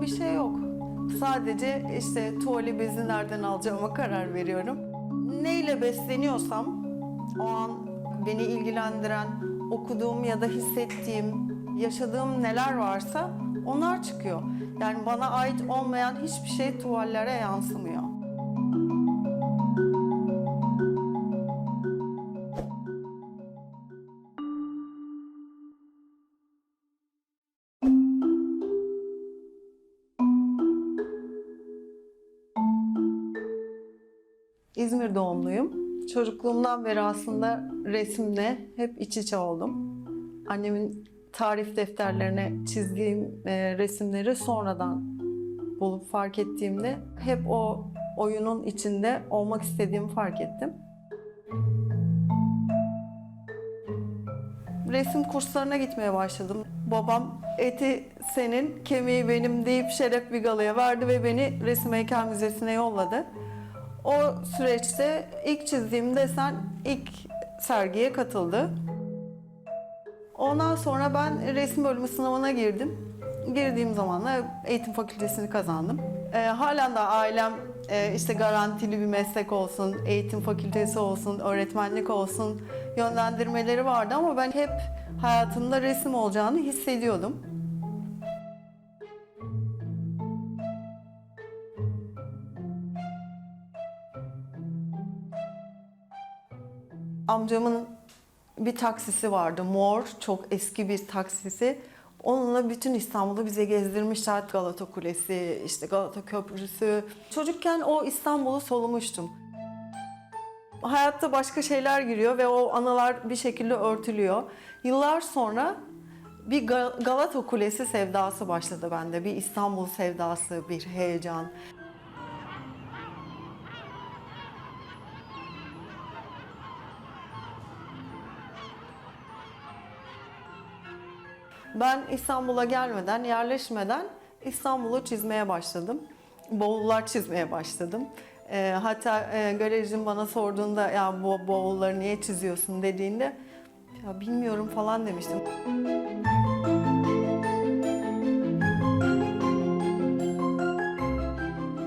bir şey yok. Sadece işte tuvali bezi nereden alacağıma karar veriyorum. Neyle besleniyorsam o an beni ilgilendiren, okuduğum ya da hissettiğim, yaşadığım neler varsa onlar çıkıyor. Yani bana ait olmayan hiçbir şey tuvallere yansımıyor. İzmir doğumluyum. Çocukluğumdan beri aslında resimle hep iç içe oldum. Annemin tarif defterlerine çizdiğim e, resimleri sonradan bulup fark ettiğimde hep o oyunun içinde olmak istediğimi fark ettim. Resim kurslarına gitmeye başladım. Babam eti senin, kemiği benim deyip şeref bir galaya verdi ve beni Resim Heykel Müzesi'ne yolladı. O süreçte ilk çizdiğim desen ilk sergiye katıldı. Ondan sonra ben resim bölümü sınavına girdim. Girdiğim zaman da eğitim fakültesini kazandım. Ee, halen de ailem e, işte garantili bir meslek olsun, eğitim fakültesi olsun, öğretmenlik olsun yönlendirmeleri vardı ama ben hep hayatımda resim olacağını hissediyordum. Amcamın bir taksisi vardı. Mor, çok eski bir taksisi. Onunla bütün İstanbul'u bize gezdirmişler. Galata Kulesi, işte Galata Köprüsü. Çocukken o İstanbul'u solumuştum. Hayatta başka şeyler giriyor ve o anılar bir şekilde örtülüyor. Yıllar sonra bir Ga- Galata Kulesi sevdası başladı bende. Bir İstanbul sevdası, bir heyecan. Ben İstanbul'a gelmeden, yerleşmeden İstanbul'u çizmeye başladım. Bavullar çizmeye başladım. Ee, hatta e, galericim bana sorduğunda ya bu bavulları niye çiziyorsun dediğinde ya bilmiyorum falan demiştim.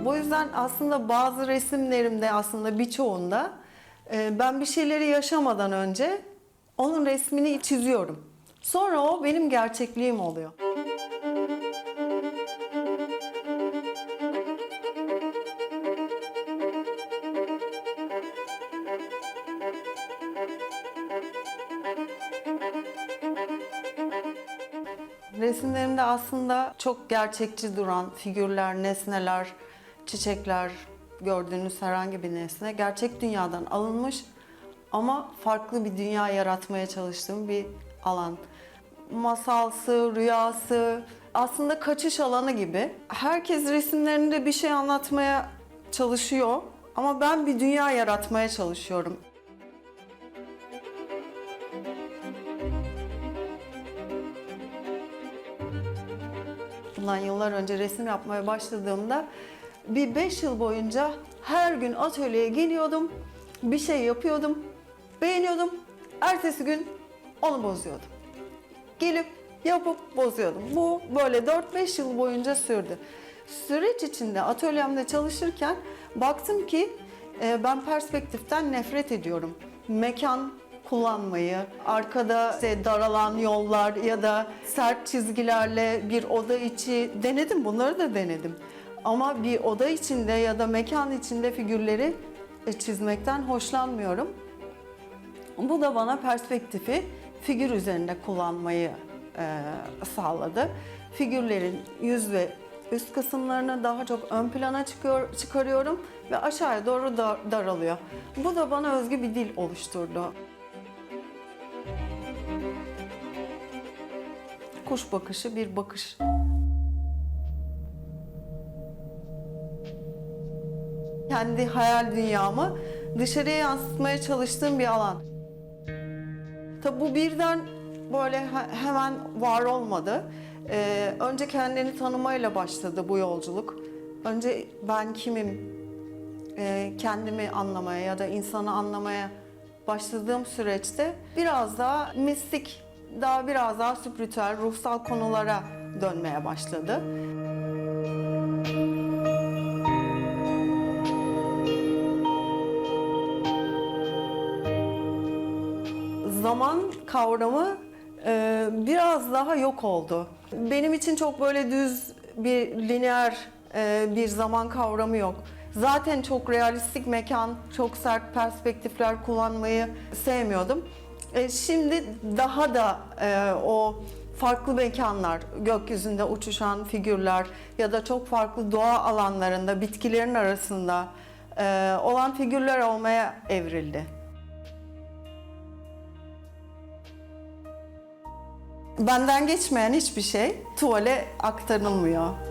Bu yüzden aslında bazı resimlerimde aslında birçoğunda e, ben bir şeyleri yaşamadan önce onun resmini çiziyorum. Sonra o benim gerçekliğim oluyor. Resimlerimde aslında çok gerçekçi duran figürler, nesneler, çiçekler, gördüğünüz herhangi bir nesne gerçek dünyadan alınmış ama farklı bir dünya yaratmaya çalıştığım bir alan. Masalsı, rüyası, aslında kaçış alanı gibi. Herkes resimlerinde bir şey anlatmaya çalışıyor ama ben bir dünya yaratmaya çalışıyorum. Bundan yıllar önce resim yapmaya başladığımda bir beş yıl boyunca her gün atölyeye geliyordum, bir şey yapıyordum, beğeniyordum, ertesi gün onu bozuyordum. Gelip yapıp bozuyordum. Bu böyle 4-5 yıl boyunca sürdü. Süreç içinde atölyemde çalışırken baktım ki e, ben perspektiften nefret ediyorum. Mekan kullanmayı, arkada işte daralan yollar ya da sert çizgilerle bir oda içi denedim bunları da denedim. Ama bir oda içinde ya da mekan içinde figürleri e, çizmekten hoşlanmıyorum. Bu da bana perspektifi figür üzerinde kullanmayı e, sağladı. Figürlerin yüz ve üst kısımlarını daha çok ön plana çıkıyor, çıkarıyorum ve aşağıya doğru dar- daralıyor. Bu da bana özgü bir dil oluşturdu. Kuş bakışı bir bakış. Kendi hayal dünyamı dışarıya yansıtmaya çalıştığım bir alan. Tabi bu birden böyle he- hemen var olmadı. Ee, önce kendini tanımayla başladı bu yolculuk. Önce ben kimim, Ee, kendimi anlamaya ya da insanı anlamaya başladığım süreçte biraz daha mistik, daha biraz daha spiritüel, ruhsal konulara dönmeye başladı. Zaman kavramı e, biraz daha yok oldu. Benim için çok böyle düz bir lineer e, bir zaman kavramı yok. Zaten çok realistik mekan, çok sert perspektifler kullanmayı sevmiyordum. E, şimdi daha da e, o farklı mekanlar, gökyüzünde uçuşan figürler ya da çok farklı doğa alanlarında, bitkilerin arasında e, olan figürler olmaya evrildi. Benden geçmeyen hiçbir şey tuvale aktarılmıyor.